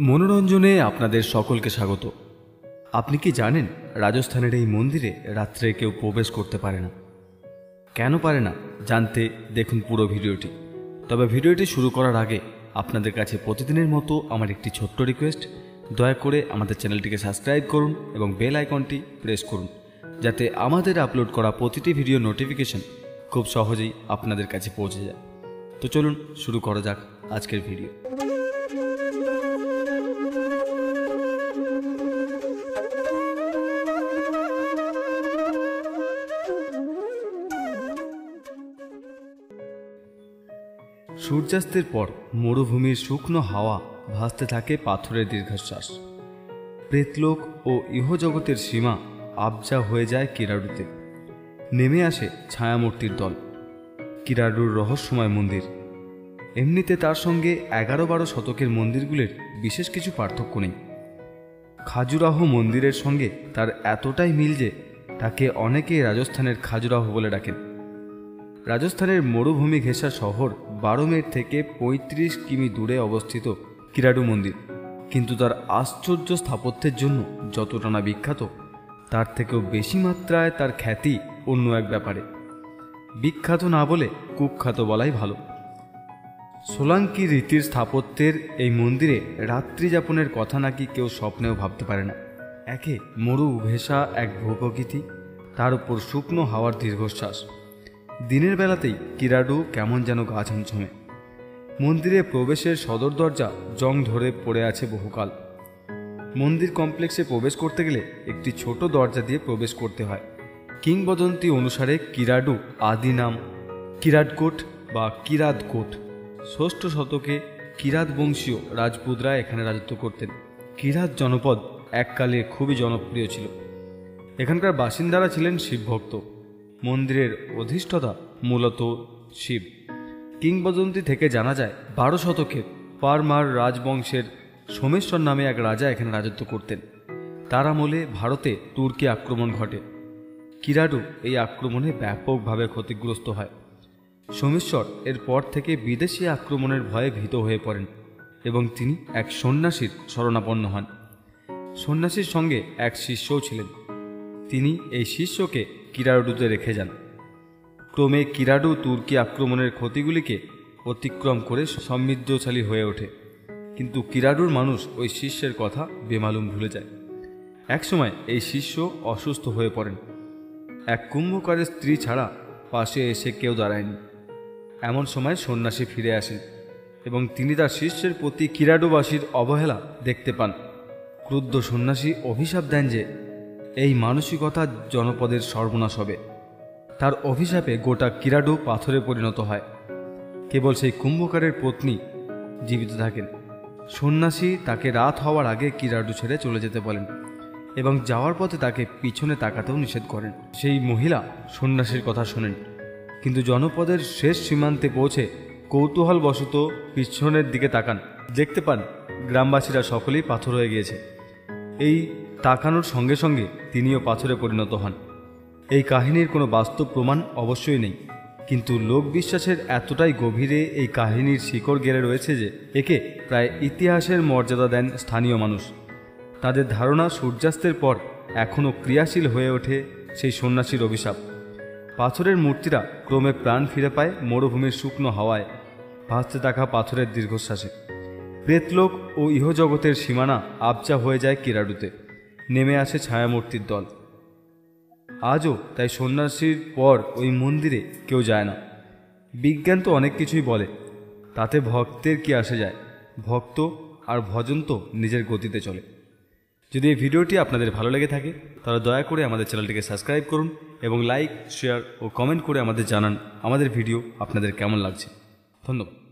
মনোরঞ্জনে আপনাদের সকলকে স্বাগত। আপনি কি জানেন, রাজস্থানের এই মন্দিরে রাত্রে কেউ প্রবেশ করতে পারে না? কেন পারে না? জানতে দেখুন পুরো ভিডিওটি। তবে ভিডিওটি শুরু করার আগে আপনাদের কাছে প্রতিদিনের মতো আমার একটি ছোট্ট রিকোয়েস্ট। দয়া করে আমাদের চ্যানেলটিকে সাবস্ক্রাইব করুন এবং বেল আইকনটি প্রেস করুন, যাতে আমাদের আপলোড করা প্রতিটি ভিডিও নোটিফিকেশন খুব সহজেই আপনাদের কাছে পৌঁছে যায়। তো চলুন শুরু করা যাক আজকের ভিডিও। সূর্যাস্তের পর মরুভূমির শুকনো হাওয়া ভাসতে থাকে পাথরের দীর্ঘশ্বাস। প্রেতলোক ও ইহজগতের সীমা আবজা হয়ে যায় কিরাডুতে নেমে আসে ছায়ামূর্তির দল। কিরাডুর রহস্যময় মন্দির। এমনিতে তার সঙ্গে এগারো বারো শতকের মন্দিরগুলির বিশেষ কিছু পার্থক্য নেই। খাজুরাহ মন্দিরের সঙ্গে তার এতটাই মিল যে তাকে অনেকেই রাজস্থানের খাজুরাহ বলে ডাকেন। রাজস্থানের মরুভূমি ঘেঁষা শহর বারোমের থেকে ৩৫ কিমি দূরে অবস্থিত কিরাডু মন্দির। কিন্তু তার আশ্চর্য স্থাপত্যের জন্য যতটা না বিখ্যাত, তার থেকেও বেশি মাত্রায় তার খ্যাতি অন্য এক ব্যাপারে। বিখ্যাত না বলে কুখ্যাত বলাই ভালো। সোলাঙ্কি রীতির স্থাপত্যের এই মন্দিরে রাত্রি যাপনের কথা নাকি কেউ স্বপ্নেও ভাবতে পারে না। একে মরু ভেসা এক ভূপ্রকৃতি, তার উপর শুকনো হাওয়ার দীর্ঘশ্বাস। দিনের বেলাতেই কিরাডু কেমন যেন গা ছমছমে মন্দিরে প্রবেশের সদর দরজা জং ধরে পড়ে আছে বহুকাল। মন্দির কমপ্লেক্সে প্রবেশ করতে গেলে একটি ছোট দরজা দিয়ে প্রবেশ করতে হয়। কিংবদন্তি অনুসারে কিরাডু আদি নাম কিরাটকোট বা কিরাতকোট ষষ্ঠ শতকে কিরাত বংশীয় রাজপুতরা এখানে রাজত্ব করতেন। কিরাত জনপদ এককালে খুবই জনপ্রিয় ছিল। এখানকার বাসিন্দারা ছিলেন শিবভক্ত। মন্দিরের অধিষ্ঠতা মূলত শিব। কিংবদন্তি থেকে জানা যায়, বারো শতকে পারমার রাজবংশের সোমেশ্বর নামে এক রাজা এখানে রাজত্ব করতেন। তার আমলে ভারতে তুর্কি আক্রমণ ঘটে। কিরাডু এই আক্রমণে ব্যাপকভাবে ক্ষতিগ্রস্ত হয়। সোমেশ্বর এর পর থেকে বিদেশি আক্রমণের ভয়ে ভীত হয়ে পড়েন এবং তিনি এক সন্ন্যাসীর শরণাপন্ন হন। সন্ন্যাসীর সঙ্গে এক শিষ্যও ছিলেন। তিনি এই শিষ্যকে কিরাডুতে রেখে যান। ক্রমে কিরাডু তুর্কি আক্রমণের ক্ষতিগুলিকে অতিক্রম করে সমৃদ্ধশালী হয়ে ওঠে। কিন্তু কিরাডুর মানুষ ওই শিষ্যের কথা বেমালুম ভুলে যায়। একসময় এই শিষ্য অসুস্থ হয়ে পড়েন। এক কুম্ভকারের স্ত্রী ছাড়া পাশে এসে কেউ দাঁড়ায়নি। এমন সময় সন্ন্যাসী ফিরে আসেন এবং তিনি তার শিষ্যের প্রতি কিরাডুবাসীর অবহেলা দেখতে পান। ক্রুদ্ধ সন্ন্যাসী অভিশাপ দেন যে এই মানসিকতা জনপদের সর্বনাশ হবে। তার অভিশাপে গোটা কিরাডু পাথরে পরিণত হয়। কেবল সেই কুম্ভকারের পত্নী জীবিত থাকেন। সন্ন্যাসী তাকে রাত হওয়ার আগে কিরাডু ছেড়ে চলে যেতে বলেন এবং যাওয়ার পথে তাকে পিছনে তাকাতেও নিষেধ করেন। সেই মহিলা সন্ন্যাসীর কথা শোনেন, কিন্তু জনপদের শেষ সীমান্তে পৌঁছে কৌতূহলবশত পিছনের দিকে তাকান। দেখতে পান, গ্রামবাসীরা সকলেই পাথর হয়ে গিয়েছে। এই তাকানোর সঙ্গে সঙ্গে তিনিও পাথরে পরিণত হন। এই কাহিনীর কোনো বাস্তব প্রমাণ অবশ্যই নেই, কিন্তু লোক বিশ্বাসের এতটাই গভীরে এই কাহিনীর শিকড় গেড়ে রয়েছে যে একে প্রায় ইতিহাসের মর্যাদা দেন স্থানীয় মানুষ। তাদের ধারণা সূর্যাস্তের পর এখনও ক্রিয়াশীল হয়ে ওঠে সেই সন্ন্যাসীর অভিশাপ। পাথরের মূর্তিরা ক্রমে প্রাণ ফিরে পায় মরুভূমির শুকনো হাওয়ায়, ভাসতে থাকা পাথরের দীর্ঘশ্বাসে। প্রেতলোক ও ইহজগতের সীমানা আবজা হয়ে যায় কিরাডুতে। নেমে আসে ছায়ামূর্তির দল। আজও তাই সন্ন্যাসীর পর ওই মন্দিরে কেউ যায় না। বিজ্ঞান তো অনেক কিছুই বলে, তাতে ভক্তের কি আসে যায়? ভক্ত আর ভজন তো নিজের গতিতে চলে। যদি এই ভিডিওটি আপনাদের ভালো লেগে থাকে, তাহলে দয়া করে আমাদের চ্যানেলটিকে সাবস্ক্রাইব করুন এবং লাইক, শেয়ার ও কমেন্ট করে আমাদের জানান আমাদের ভিডিও আপনাদের কেমন লাগছে। ধন্যবাদ।